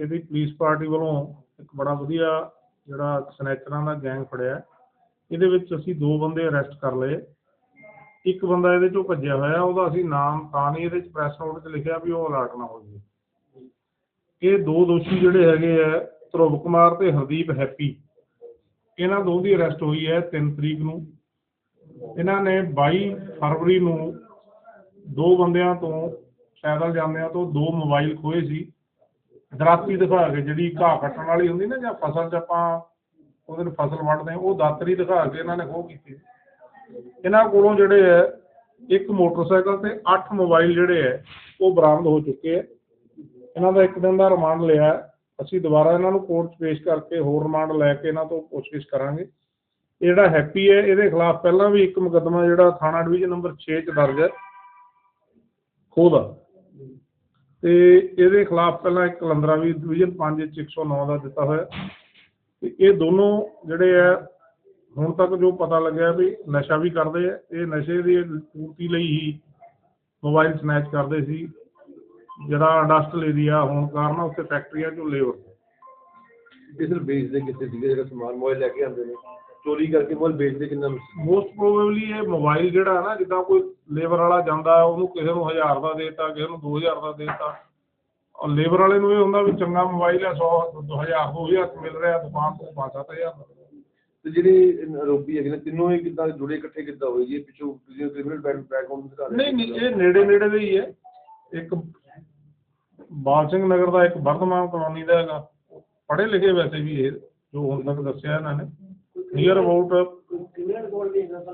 ਇਹਦੀ police party ਵੱਲੋਂ ਇੱਕ ਬੜਾ ਵਧੀਆ ਜਿਹੜਾ ਸਨੈਚਰਾਂ ਦਾ ਗੈਂਗ ਫੜਿਆ। ਇਹਦੇ ਵਿੱਚ ਅਸੀਂ ਦੋ ਬੰਦੇ ਅਰੈਸਟ ਕਰ ਲਏ। ਇੱਕ ਬੰਦਾ ਇਹਦੇ ਚੋਂ ਭੱਜਿਆ ਹੋਇਆ, ਉਹਦਾ ਅਸੀਂ ਨਾਮ ਤਾਂ ਨਹੀਂ ਇਹਦੇ ਚ ਪ੍ਰੈਸ ਨੋਟ 'ਚ ਲਿਖਿਆ ਵੀ ਉਹ ਅਲਰਟ ਨਾ ਹੋ ਜਾਵੇ। ਇਹ ਦੋ ਦੋਸ਼ੀ ਜਿਹੜੇ ਹੈਗੇ ਆ, ਧਰੁਵ ਕੁਮਾਰ ਤੇ ਹਰਦੀਪ ਹੈਪੀ। ਇਹਨਾਂ ਦੋ ਦੀ ਅਰੈਸਟ ਹੋਈ ਹੈ 3 ਤਰੀਕ ਨੂੰ। ਇਹਨਾਂ ਨੇ 22 ਫਰਵਰੀ ਨੂੰ ਦੋ ਬੰਦਿਆਂ ਤੋਂ, ਪੈਦਲ ਜਾਂਦਿਆਂ ਤੋਂ ਦੋ ਮੋਬਾਈਲ ਖੋਏ ਸੀ। ਦਰਾਤੀ ਦਿਖਾ ਕੇ ਜਿਹੜੀ ਘਾਹ ਕੱਟਣ ਵਾਲੀ ਹੁੰਦੀ ਨਾ, ਜਾਂ ਫਸਲ 'ਚ ਆਪਾਂ ਉਹਦੇ ਨੂੰ ਫਸਲ ਵੱਢਦੇ ਉਹ ਦਾਤਰੀ ਦਿਖਾ ਕੇ ਇਹਨਾਂ ਨੇ ਖੋਹ ਕੀਤੀ। ਇਹਨਾਂ ਕੋਲੋਂ ਜਿਹੜੇ ਹੈ, ਇੱਕ ਮੋਟਰਸਾਈਕਲ ਤੇ 8 ਮੋਬਾਈਲ ਜਿਹੜੇ ਹੈ, ਉਹ ਬਰਾਮਦ ਹੋ ਚੁੱਕੇ ਹੈ। ਇਹਨਾਂ ਦਾ ਇੱਕ ਦਿਨ ਦਾ ਰਿਮਾਂਡ ਲਿਆ ਅਸੀਂ ਦੁਬਾਰਾ ਇਹਨਾਂ ਨੂੰ ਕੋਰਟ 'ਚ ਪੇਸ਼ ਕਰਕੇ ਹੋਰ ਰਿਮਾਂਡ ਲੈ ਕੇ ਇਹਨਾਂ ਤੋਂ ਪੁੱਛਗਿੱਛ ਕਰਾਂਗੇ। ਇਹ ਜਿਹੜਾ ਹੈਪੀ ਹੈ, ਇਹਦੇ ਖਿਲਾਫ ਪਹਿਲਾਂ ਵੀ ਇੱਕ ਮੁਕੱਦਮਾ ਜਿਹੜਾ ਥਾਣਾ ਡਿਵੀਜ਼ਨ ਨੰਬਰ 6 'ਚ ਦਰਜ ਹੈ। ਖੋਹ ਦਾ ਤੇ ਇਹਦੇ ਖਿਲਾਫ ਪਹਿਲਾਂ ਇੱਕ ਕਲੰਦਰਾ ਵੀ ਡਿਵੀਜ਼ਨ 5 ਚ 109 ਦਾ ਦਿੱਤਾ ਹੋਇਆ। ਤੇ ਇਹ ਦੋਨੋਂ ਜਿਹੜੇ ਆ, ਹੁਣ ਤੱਕ ਜੋ ਪਤਾ ਲੱਗਿਆ ਵੀ ਨਸ਼ਾ ਵੀ ਕਰਦੇ ਆ, ਇਹ ਨਸ਼ੇ ਦੀ ਪੂਰਤੀ ਲਈ ਹੀ ਮੋਬਾਈਲ ਸਨੈਚ ਕਰਦੇ ਸੀ। ਜਿਹੜਾ ਇੰਡਸਟਰੀਅਲ ਏਰੀਆ ਹੋਣ ਕਾਰਨ ਉੱਥੇ ਫੈਕਟਰੀਆਂ ਚੋਂ ਲੇਬਰ ਕਿਸ ਨੂੰ ਵੇਚਦੇ ਕਿੱਥੇ ਸੀਗੇ? ਜਿਹੜਾ ਸਮਾਨ ਮੋਬਾਈਲ ਲੈ ਕੇ ਆਉਂਦੇ ਨੇ। ਚੋਰੀ ਕਰਕੇ ਮੋਬਾਈਲ ਵੇਚਦੇ ਕਿੰਨਾ? ਮੋਸਟ ਪ੍ਰੋਬੇਬਲੀ ਇਹ ਮੋਬਾਈਲ ਜਿਹੜਾ ਹੈ ਨਾ ਜਿੱਦਾਂ ਕੋਈ ਲੇਬਰ ਵਾਲਾ ਜਾਂਦਾ ਉਹਨੂੰ ਕਿਸੇ ਨੂੰ 1000 ਦਾ ਦੇਤਾ ਕਿਸੇ ਨੂੰ 2000 ਦਾ ਦੇਤਾ। ਔਰ ਲੇਬਰ ਵਾਲੇ ਨੂੰ ਇਹ ਹੁੰਦਾ ਵੀ ਚੰਗਾ ਮੋਬਾਈਲ ਹੈ 100 2000 2000 ਮਿਲ ਰਿਹਾ ਦੁਕਾਨ ਤੋਂ 5-7000 ਦਾ। ਤੇ ਜਿਹੜੇ ਆਰੋਪੀ ਹੈਗੇ ਨੇ ਤਿੰਨੋਂ ਹੀ ਕਿੱਦਾਂ ਜੁੜੇ ਇਕੱਠੇ ਕਿੱਦਾਂ ਹੋਏ ਜੀ? ਇਹ ਪਿੱਛੋਂ ਕ੍ਰਿਮੀਨਲ ਬੈਕਗ੍ਰਾਉਂਡ ਦਿਖਾ ਰਹੇ ਨਹੀਂ ਨਹੀਂ ਇਹ ਨੇੜੇ ਨੇੜੇ ਦੇ ਹੀ ਹੈ। ਇੱਕ ਬਾਲ ਸਿੰਘ ਨਗਰ ਦਾ ਇੱਕ ਵਰਧਮਾਨ ਕਲੋਨੀ ਦਾ ਹੈਗਾ। ਪੜ੍ਹੇ ਲਿਖੇ ਵੈਸੇ ਵੀ ਇਹ ਜੋ ਹੁਣ ਤੱਕ ਦੱਸਿਆ ਇਹਨਾਂ ਨੇ। ਨੀਅਰ ਅਬਾਊਟ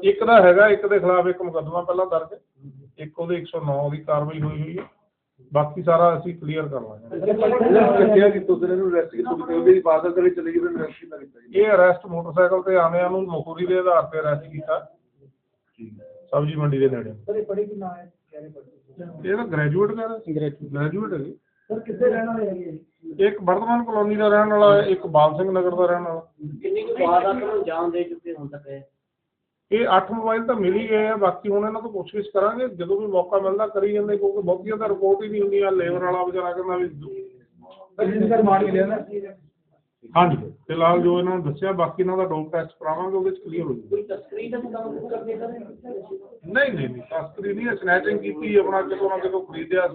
ਇੱਕ ਦਾ ਹੈਗਾ ਇੱਕ ਦੇ ਖਿਲਾਫ ਇੱਕ ਮੁਕੱਦਮਾ ਪਹਿਲਾਂ ਦਰਜ ਇੱਕ ਉਹਦੇ 109 ਦੀ ਕਾਰਵਾਈ ਹੋਈ ਹੋਈ ਹੈ। ਬਾਕੀ ਸਾਰਾ ਅਸੀਂ ਕਲੀਅਰ ਕਰ ਲਾਂਗੇ। ਕਿੱਥੇ ਕਿ ਤੁਸੀਂ ਇਹਨੂੰ ਅਰੈਸਟ ਕੀਤਾ ਕਿਤੇ ਉਹਦੀ ਬਾਦਲ ਕਰੇ ਚਲੇ ਗਏ ਫਿਰ ਅਰੈਸਟ ਕੀਤਾ ਕੀਤਾ ਜੀ। ਇਹ ਅਰੈਸਟ ਮੋਟਰਸਾਈਕਲ ਤੇ ਆਉਂਦਿਆਂ ਨੂੰ ਮਖੂਰੀ ਦੇ ਆਧਾਰ ਤੇ ਅਰੈਸਟ ਕੀਤਾ। ਸਬਜ਼ੀ ਮੰਡੀ ਦੇ ਨੇੜੇ। ਸਰ ਇਹ ਤਾਂ ਗ੍ਰੈਜੂਏਟ ਕਰ ਗ੍ਰੈਜੂਏਟ ਹੈ ਸਰ ਕਿੱਥੇ ਰਹਿਣ ਵਾਲੇ ਹੈਗੇ? ਇਹ? ਇੱਕ ਵਰਧਮਾਨ ਕਲੋਨੀ ਦਾ ਰਹਿਣ ਵਾਲਾ ਹੈ ਇੱਕ ਬਾਲ ਸਿੰਘ ਨਗਰ ਦਾ ਰਹਿਣ ਵਾਲਾ। ਕਿੰਨੀ ਕੁ ਵਾਰਦਾਤ ਨੂੰ ਅੰਜਾਮ ਦੇ ਚੁੱਕੇ ਹੁਣ ਤੱਕ ਇਹ? ਇਹ 8 ਮੋਬਾਈਲ ਤਾਂ ਮਿਲ ਹੀ ਗਏ ਆ ਬਾਕੀ ਹੁਣ ਇਹਨਾਂ ਤੋਂ ਪੁੱਛਗਿੱਛ ਕਰਾਂਗੇ ਜਦੋਂ ਵੀ ਮੌਕਾ ਮਿਲਦਾ ਕਰੀ ਜਾਂਦੇ ਕਿਉਂਕਿ ਬਹੁਤੀਆਂ ਤਾਂ ਰਿਪੋਰਟ ਹੀ ਨਹੀਂ ਹੁੰਦੀਆਂ ਲੇਬਰ ਵਾਲਾ ਵਿਚਾਰਾ ਕਹਿੰਦਾ ਵੀ ਨਾ। ਹਾਂਜੀ ਫਿਲਹਾਲ ਜੋ ਇਹਨਾਂ ਨੇ ਦੱਸਿਆ ਬਾਕੀ ਇਹਨਾਂ ਦਾ ਡੋਪ ਟੈਸਟ ਕਰਾਵਾਂਗੇ ਉਹਦੇ ਚ ਕਲੀਅਰ ਹੋ ਜਾਊਗਾ। ਕੋਈ ਤਸਕਰੀ ਦਾ ਮੁਕਾਬਲਾ ਕਰਦੇ ਸਰ? ਨਹੀਂ ਨਹੀਂ ਨਹੀਂ ਤਸਕਰੀ ਨਹੀਂ ਸਨੈਚਿੰਗ ਕੀਤੀ ਆਪਣਾ ਕਿਤੋਂ ਨਾ ਕਿਤੋਂ ਖਰੀਦਿਆ।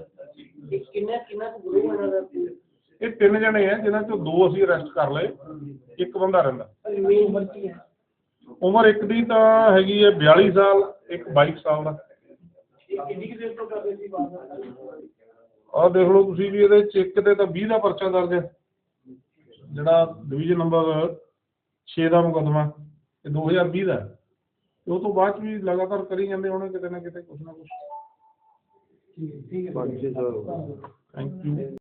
ਕਿੰਨਾ ਕਿੰਨਾ ਕੁ ਗੁਰੂ ਇਹਨਾਂ ਦਾ ਇਹ ਤਿੰਨ ਜਣੇ ਆ ਜਿਨ੍ਹਾਂ ਚੋਂ ਦੋ ਅਸੀਂ ਅਰੈਸਟ ਕਰ ਲਏ। ਇੱਕ ਬੰਦਾ ਰਹਿੰਦਾ। ਮੇਨ ਉਮਰ ਕੀ ਹੈ? ਉਮਰ ਇੱਕ ਦੀ ਤਾਂ ਹੈਗੀ ਹੈ 42 ਸਾਲ ਇੱਕ 22 ਸਾਲ ਦਾ। ਇਹ ਕਿੰਨੀ ਕੁ ਦੇਰ ਤੋਂ ਕਰਦੇ ਸੀ ਵਾਰਦਾਤ ਆਹ ਦੇਖ ਲਓ ਤੁਸੀਂ ਵੀ ਇਹਦੇ ਚ ਇੱਕ ਤੇ ਤਾਂ 20 ਦਾ ਪਰਚਾ ਦਰਜ ਹੈ। ਜਿਹੜਾ ਡਿਵੀਜ਼ਨ ਨੰਬਰ 6 ਦਾ ਮੁਕੱਦਮਾ ਇਹ 2020 ਦਾ ਹੈ। ਤੇ ਉਹ ਤੋਂ ਬਾਅਦ 'ਚ ਵੀ ਲਗਾਤਾਰ ਕਰੀ ਜਾਂਦੇ ਹੋਣੇ ਕਿਤੇ ਨਾ ਕਿਤੇ ਕੁਛ ਨਾ ਕੁਛ। ਠੀਕ ਹੈ ਪੰਜ ਛੇ ਸਾਲ ਹੋ ਗਏ ਥੈਂਕ ਯੂ